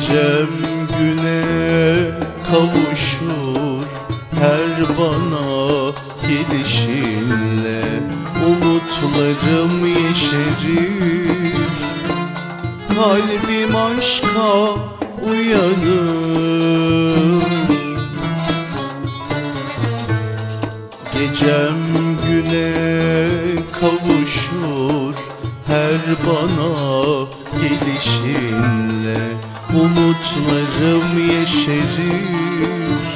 Gecem güne kavuşur Her bana gelişinle Umutlarım yeşerir. Kalbim aşka uyanır. Gecem güne kavuşur Her bana gelişinle Umutlarım yeşerir.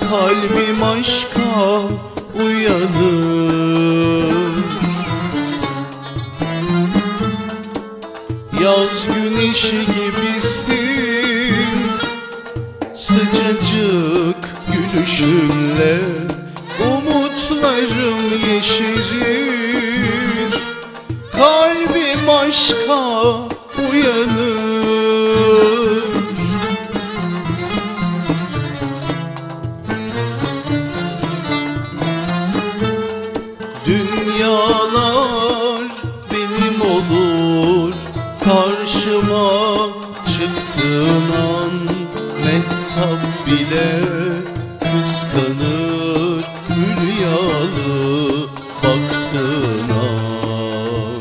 Kalbim aşka uyanır. Yaz güneşi gibisin. Sıcacık gülüşünle Umutlarım yeşerir. Kalbim aşka uyanır çıktığın an Mehtap bile kıskanır Hülyalı baktığın an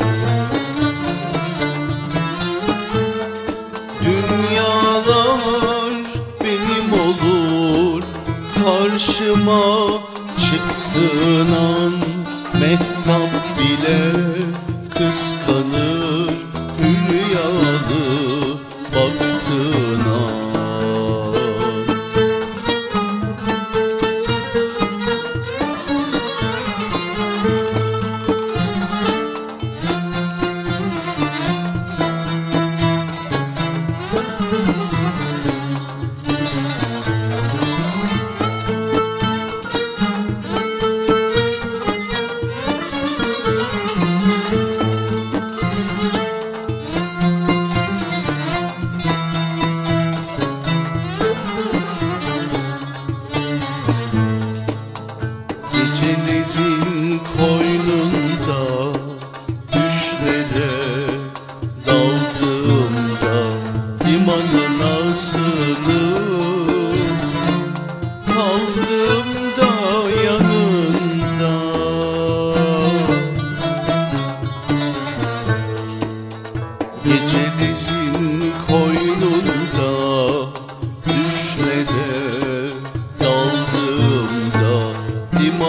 Dünyalar benim olur Karşıma çıktığın an Mehtap bile kıskanır Hülyalı desde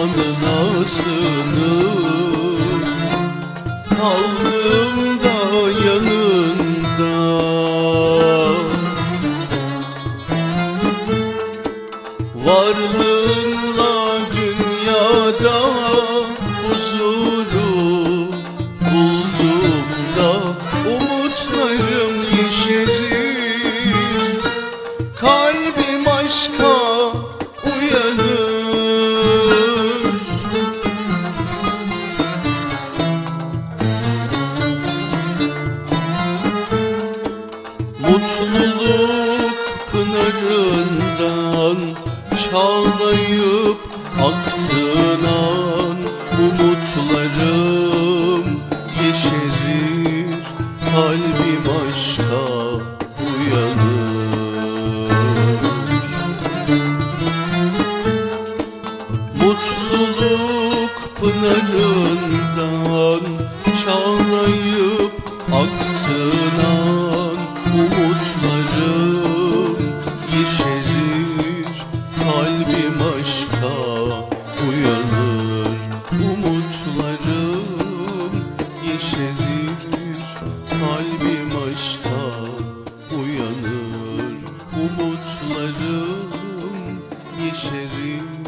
limanına sığınıp kaldığımda yanında. Varlığınla dünyada huzuru bulduğumda umutlarım yeşerir. Kalbim aşka Mutluluk pınarından çağlayıp aktığın an Umutlarım yeşerir, kalbim aşka uyanır Mutluluk pınarından çağlayıp aktığın an uyanır Umutlarım yeşerir, kalbim aşka uyanır Umutlarım yeşerir,